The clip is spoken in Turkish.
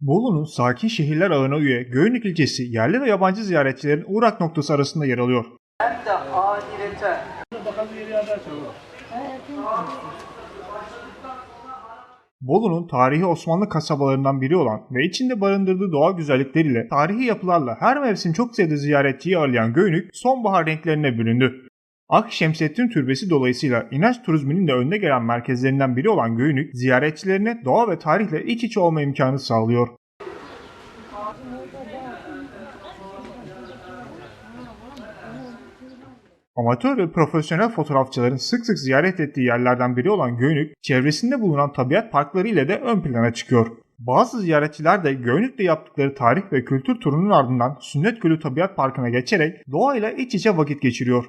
Bolu'nun sakin şehirler ağına üye Göynük ilçesi yerli ve yabancı ziyaretçilerin uğrak noktası arasında yer alıyor. Hem de ahirete. Bolu'nun tarihi Osmanlı kasabalarından biri olan ve içinde barındırdığı doğal güzellikleriyle tarihi yapılarla her mevsim çok sayıda ziyaretçiyi ağırlayan Göynük sonbahar renklerine büründü. Akşemseddin Türbesi dolayısıyla inanç turizminin de önde gelen merkezlerinden biri olan Göynük, ziyaretçilerine doğa ve tarihle iç içe olma imkanı sağlıyor. Amatör ve profesyonel fotoğrafçıların sık sık ziyaret ettiği yerlerden biri olan Göynük, çevresinde bulunan tabiat parkları ile de ön plana çıkıyor. Bazı ziyaretçiler de Göynük'te yaptıkları tarih ve kültür turunun ardından Sünnet Gölü Tabiat Parkı'na geçerek doğayla iç içe vakit geçiriyor.